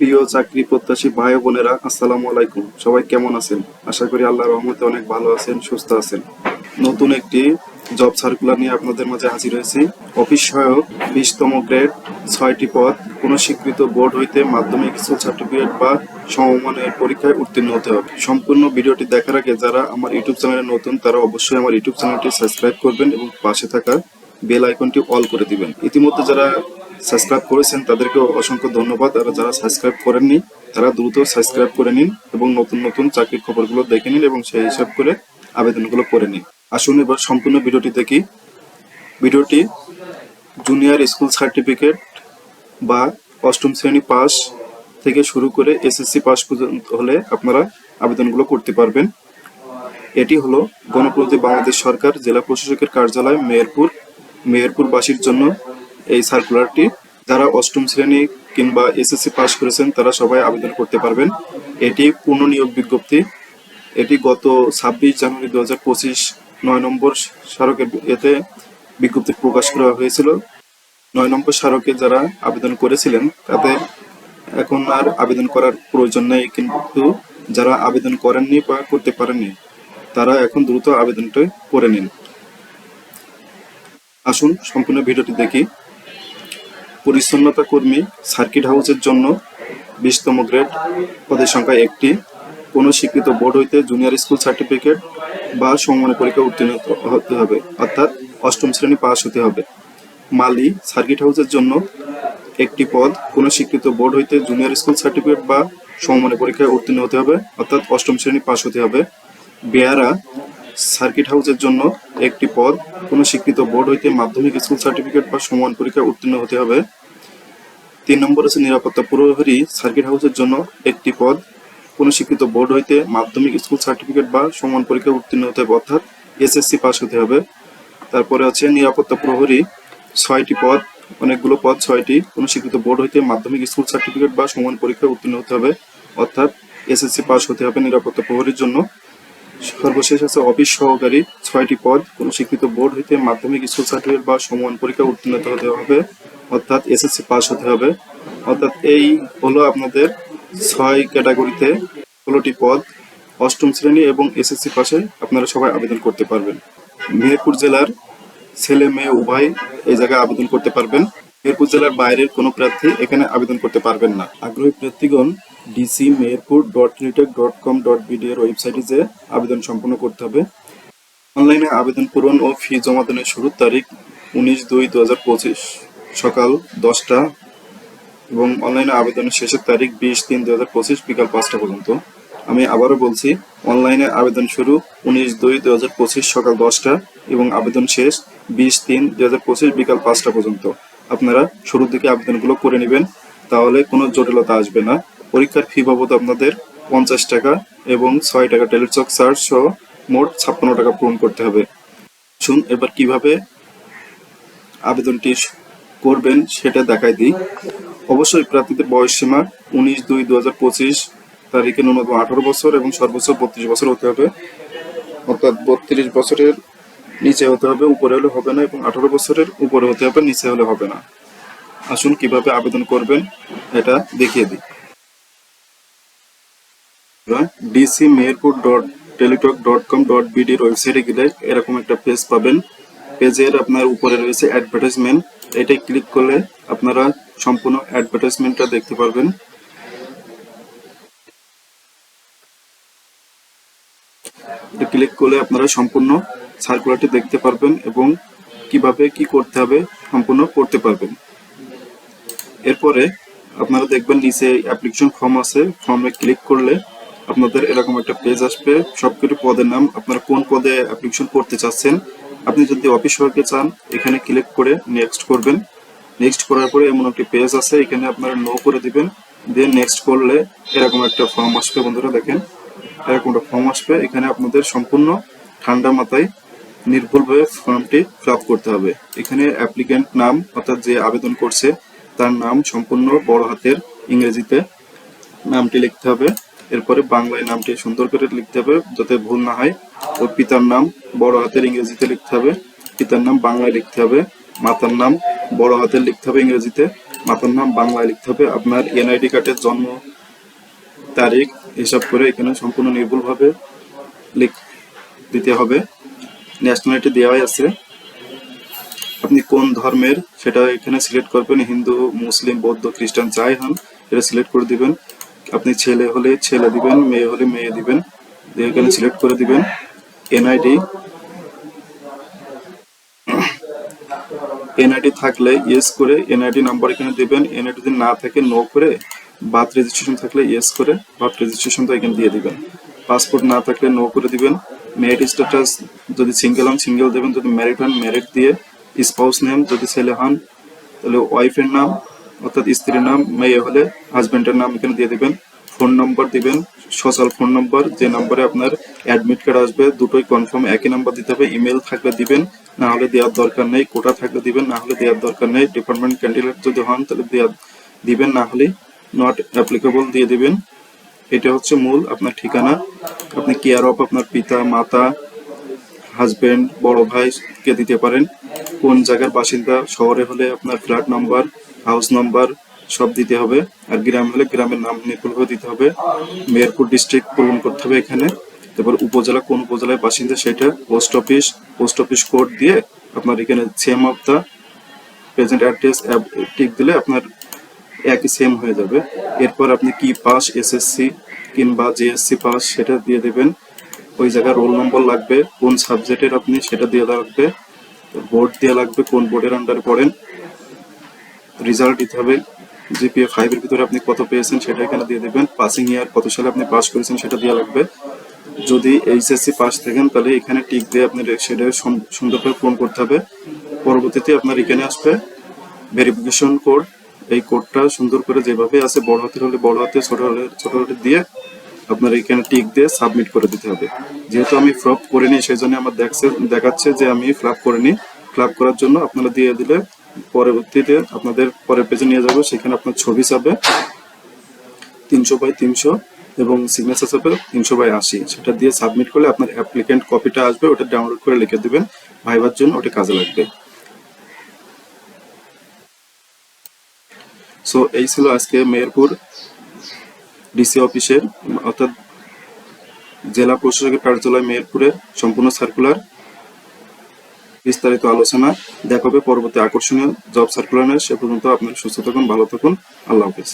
প্রিয় চাকরি প্রত্যাশী ভাই বোনেরা, আসসালামু আলাইকুম। সবাই কেমন আছেন? আশা করি আল্লাহ রহমতে অনেক ভালো আছেন, সুস্থ আছেন। নতুন একটি জব সার্কুলার নিয়ে আপনাদের মাঝে হাজির হয়েছি। অফিস সহায়ক, বিশতম গ্রেড, ছয়টি পদ কোন স্বীকৃত বোর্ড হইতে মাধ্যমিক স্কুল সার্টিফিকেট বা সমমানের পরীক্ষায় উত্তীর্ণ হতে হবে। সম্পূর্ণ ভিডিওটি দেখার আগে যারা আমার ইউটিউব চ্যানেলে নতুন, তারা অবশ্যই আমার ইউটিউব চ্যানেলটি সাবস্ক্রাইব করবেন এবং পাশে থাকা বেল আইকনটি অল করে দিবেন। ইতিমধ্যে যারা সাবস্ক্রাইব করেছেন তাদেরকে অসংখ্য ধন্যবাদ। আর যারা সাবস্ক্রাইব করেননি, তারা দ্রুত সাবস্ক্রাইব করে নিন এবং নতুন নতুন চাকরির খবরগুলো দেখে নিন এবং সেই হিসাব করে আবেদনগুলো করে নিন। আসুন এবার সম্পূর্ণ ভিডিওটি দেখি। ভিডিওটি জুনিয়র স্কুল সার্টিফিকেট বা অষ্টম শ্রেণি পাস থেকে শুরু করে এসএসসি পাস পর্যন্ত হলে আপনারা আবেদনগুলো করতে পারবেন। এটি হলো গণপ্রজাতন্ত্রী বাংলাদেশ সরকার জেলা প্রশাসকের কার্যালয় মেহেরপুর। মেহেরপুরবাসীর জন্য এই সার্কুলারটি যারা অষ্টম শ্রেণি কিংবা এসএসসি পাস করেছেন, তারা সবাই আবেদন করতে পারবেন। এটি পূর্ণ নিয়োগ বিজ্ঞপ্তি। এটি গত ছাব্বিশ জানুয়ারি দু হাজার পঁচিশ নয় নম্বর স্মারকের এতে বিজ্ঞপ্তি প্রকাশ করা হয়েছিল। নয় নম্বর স্মারকে যারা আবেদন করেছিলেন, তাতে এখন আর আবেদন করার প্রয়োজন নেই, কিন্তু যারা আবেদন করেননি বা করতে পারেননি, তারা এখন দ্রুত আবেদনটা করে নিন। আসুন, সম্পূর্ণ ভিডিওটি দেখি। পরিচ্ছন্নতা কর্মী সার্কিট হাউসের জন্য বিশতম গ্রেড পদের সংখ্যা একটি। কোনো স্বীকৃত বোর্ড হইতে জুনিয়র স্কুল সার্টিফিকেট বা সমমানের পরীক্ষা উত্তীর্ণ হতে হবে, অর্থাৎ অষ্টম শ্রেণি পাস হতে হবে। মালি সার্কিট হাউসের জন্য একটি পদ। কোনো স্বীকৃত বোর্ড হইতে জুনিয়র স্কুল সার্টিফিকেট বা সমমানের পরীক্ষায় উত্তীর্ণ হতে হবে, অর্থাৎ অষ্টম শ্রেণি পাস হতে হবে। বেয়ারা সার্কিট হাউসের জন্য একটি পদ। কোনো স্বীকৃত বোর্ড হইতে মাধ্যমিক স্কুল সার্টিফিকেট বা সমান পরীক্ষায় উত্তীর্ণ হতে হবে তিন নম্বর আছে নিরাপত্তা প্রহরী সার্কিট হাউসের জন্য একটি পদ। কোনো স্বীকৃত বোর্ড হইতে মাধ্যমিক স্কুল সার্টিফিকেট বা সমান পরীক্ষায় উত্তীর্ণ হতে হবে, অর্থাৎ এসএসসি পাস হতে হবে। তারপরে আছে নিরাপত্তা প্রহরী, ছয়টি পদ, অনেকগুলো পদ, ছয়টি। কোনো স্বীকৃত বোর্ড হইতে মাধ্যমিক স্কুল সার্টিফিকেট বা সমান পরীক্ষায় উত্তীর্ণ হতে হবে, অর্থাৎ এসএসসি পাস হতে হবে নিরাপত্তা প্রহরীর জন্য। সর্বশেষ আছে অফিস সহকারী, ছয়টি পদ। কোনো স্বীকৃত বোর্ড হইতে মাধ্যমিক স্কুল সার্টিফিকেট বা সমান পরীক্ষা উত্তীর্ণ হতে হবে। অর্থাৎ এসএসসি পাস হতে হবে। অর্থাৎ এই হলো আপনাদের ছয় ক্যাটাগরিতে ষোলোটি পদ। অষ্টম শ্রেণি এবং এসএসসি পাশে আপনারা সবাই আবেদন করতে পারবেন। মেহেরপুর জেলার ছেলে মেয়ে উভয় এই জায়গায় আবেদন করতে পারবেন। মেহেরপুর জেলার বাইরের কোনো প্রার্থী এখানে আবেদন করতে পারবেন না। আগ্রহী প্রার্থীগণ DC Meherpur dot teletalk dot com dot BD এর ওয়েবসাইটে যে আবেদন সম্পন্ন করতে হবে। অনলাইনে আবেদন পূরণ ও ফি জমা দানের শুরুর তারিখ উনিশ দুই দু হাজার পঁচিশ সকাল দশটা এবং অনলাইনে আবেদনের শেষের তারিখ বিশ তিন দু হাজার পঁচিশ বিকাল পাঁচটা পর্যন্ত। আমি আবারও বলছি, অনলাইনে আবেদন শুরু উনিশ দুই দু হাজার পঁচিশ সকাল দশটা এবং আবেদন শেষ বিশ তিন দু হাজার পঁচিশ বিকাল পাঁচটা পর্যন্ত। আপনারা শুরুর দিকে আবেদনগুলো করে নেবেন, তাহলে কোনো জটিলতা আসবে না। পরীক্ষার ফি বাবদ আপনাদের পঞ্চাশ টাকা এবং ছয় টাকা টেলিচক চার্জ সহ মোট ছাপ্পান্ন টাকা পূরণ করতে হবে। শুন এবার কীভাবে আবেদনটি করবেন সেটা দেখাই দিই। অবশ্যই প্রার্থীদের বয়স সীমা উনিশ দুই দু হাজার পঁচিশ, তারিখে ন্যূনতম আঠারো বছর এবং সর্বোচ্চ বত্রিশ বছর হতে হবে। অর্থাৎ বত্রিশ বছরের নিচে হতে হবে, উপরে হলে হবে না এবং আঠারো বছরের উপরে হতে হবে, নিচে হলে হবে না। আসুন কীভাবে আবেদন করবেন এটা দেখিয়ে দিই। DC Meherpur dot teletalk dot com dot বিডির ওয়েবসাইটে গেলে এরকম একটা পেজ পাবেন। পেজের আপনার উপরে রয়েছে অ্যাডভার্টাইজমেন্ট এটাই ক্লিক করলে আপনারা সম্পূর্ণ অ্যাডভার্টাইজমেন্টটা দেখতে পারবেন। ক্লিক করলে আপনারা সম্পূর্ণ সার্কুলারটি দেখতে পারবেন এবং কীভাবে কি করতে হবে সম্পূর্ণ করতে পারবেন। এরপরে আপনারা দেখবেন নিচে অ্যাপ্লিকেশন ফর্ম আছে। ফর্মে ক্লিক করলে আপনাদের এরকম একটা পেজ আসবে। সবকিছু পদের নাম, আপনারা কোন পদে অ্যাপ্লিকেশন করতে চাচ্ছেন। আপনি যদি অফিস ওয়ার্কে চান, এখানে ক্লিক করে নেক্সট করবেন। নেক্সট করার পরে এমন একটি পেজ আছে, এখানে আপনারা নো করে দিবেন। দিয়ে নেক্সট করলে এরকম একটা ফর্ম আসবে, বন্ধুরা দেখেন। এরকম একটা ফর্ম আসবে। এখানে আপনাদের সম্পূর্ণ ঠান্ডা মাথায় নির্ভুলভাবে ফর্মটি ফিল করতে হবে। এখানে অ্যাপ্লিক্যান্ট নাম, অর্থাৎ যে আবেদন করছে, তার নাম সম্পূর্ণ বড় হাতের ইংরেজিতে নামটি লিখতে হবে। এরপরে বাংলায় নামটি সুন্দর করে লিখতে হবে, যাতে ভুল না হয়। ও পিতার নাম বড় হাতের ইংরেজিতে লিখতে হবে, পিতার নাম বাংলায় লিখতে হবে, মাতার নাম বড় হাতের লিখতে হবে ইংরেজিতে, মাতার নাম বাংলায় লিখতে হবে। আপনার এনআইডি কার্ডের জন্ম তারিখ, হিসাব করে এখানে সম্পূর্ণ নির্ভুলভাবে লিখ দিতে হবে। ন্যাশনালিটি দেওয়াই আছে। আপনি কোন ধর্মের সেটা এখানে সিলেক্ট করবেন, হিন্দু, মুসলিম, বৌদ্ধ, খ্রিস্টান, যাই হন, এটা সিলেক্ট করে দিবেন। আপনি ছেলে হলে ছেলে দিবেন, মেয়ে হলে মেয়ে দিবেন এখানে সিলেক্ট করে দিবেন। এনআইডি এনআইডি থাকলে ইয়েস করে এনআইডি নাম্বার এখানে দিবেন এনআইডি যদি না থাকে নো করে বার্থ রেজিস্ট্রেশন থাকলে ইয়েস করে বার্থ রেজিস্ট্রেশনটা এখানে দিয়ে দিবেন। পাসপোর্ট না থাকলে নো করে দিবেন। ম্যারিড স্ট্যাটাস যদি সিঙ্গেল হন সিঙ্গেল দেবেন, যদি ম্যারিড হন ম্যারিড দিয়ে স্পাউস নেম যদি ছেলে হন, তাহলে ওয়াইফের নাম, অর্থাৎ স্ত্রীর নাম, মেয়ে হলে হাজবেন্ডের নাম এখানে দিয়ে দিবেন। ফোন নম্বর দিবেন সোশ্যাল ফোন নম্বর যে নম্বরে আপনার অ্যাডমিট কার্ড আসবে, দুটোই কনফার্ম একই নাম্বার দিতে হবে ইমেল থাকলে দিবেন, না হলে দেওয়ার দরকার নেই কোটা থাকলে দিবেন, না হলে দেওয়ার দরকার নেই ডিপার্টমেন্ট ক্যান্ডিডেট যদি হন, তাহলে দেওয়ার, দিবেন, না হলে নট অ্যাপ্লিকেবল দিয়ে দিবেন। এটা হচ্ছে মূল আপনার ঠিকানা। আপনি কেয়ার অফ আপনার পিতা, মাতা হাজবেন্ড বড় ভাই কে দিতে পারেন। কোন জায়গার বাসিন্দা, শহরে হলে আপনার ফ্ল্যাট নাম্বার হাউস নাম্বার সব দিতে হবে। আর গ্রাম হলে গ্রামের নাম নির্ভুলভাবে দিতে হবে। মেহেরপুর ডিস্ট্রিক্ট পূরণ করতে হবে এখানে। তারপর উপজেলা, কোন উপজেলায় বাসিন্দা সেটা post office post office code দিয়ে আপনার এখানে same of the present address tick দিলে আপনার একই সেম হয়ে যাবে। এরপর আপনি কি পাস এসএসসি কিংবা জিএসসি পাস সেটা দিয়ে দেবেন। ওই জায়গায় রোল নম্বর লাগবে, কোন সাবজেক্টের আপনি সেটা দিয়ে লাগবে। বোর্ড দিয়ে লাগবে, কোন বোর্ডের আন্ডারে পড়েন। রেজাল্ট দিতে হবে। জিপিএ ফাইভের ভিতরে আপনি কত পেয়েছেন সেটা এখানে দিয়ে দেবেন। পাসিং ইয়ার কত সালে আপনি পাস করেছেন সেটা দেওয়া লাগবে। যদি এইচএসসি পাস থাকেন, তাহলে এখানে টিক দিয়ে আপনি সেটা সুন্দরভাবে পূরণ করতে হবে। পরবর্তীতে আপনার এখানে আসবে ভেরিফিকেশন কোড এই কোডটা সুন্দর করে যেভাবে আছে, বড় হাতের হলে বড় হাতে, ছোট হলে ছোট হাতে দিয়ে আপনার এখানে টিক দিয়ে সাবমিট করে দিতে হবে। যেহেতু আমি ফ্লপ করিনি সেই জন্য আমার দেখছে, দেখাচ্ছে যে আমি ফ্লাপ করিনি। ফ্লাপ করার জন্য আপনারা দিয়ে দিলে পরবর্তীতে আপনাদের পরের পেজে নিয়ে যাব, সেখানে আপনার ছবি চাবে তিনশো বাই তিনশো এবং সিগনেচার চাবে তিনশো বাই আশি। সেটা দিয়ে সাবমিট করলে আপনার অ্যাপ্লিকেন্ট কপিটা আসবে, ওটা ডাউনলোড করে লিখে দেবেন। ভাইবার জন্য ওটা কাজে লাগবে। সো এই ছিল আজকে মেহেরপুর ডিসি অফিসের, অর্থাৎ জেলা প্রশাসকের কার্যালয় মেহেরপুরের সম্পূর্ণ সার্কুলার বিস্তারিত আলোচনা দেখাবে পরবর্তী আকর্ষণীয় জব সার্কুলার সে পর্যন্ত আপনার সুস্থ থাকুন, ভালো থাকুন। আল্লাহ হাফিজ।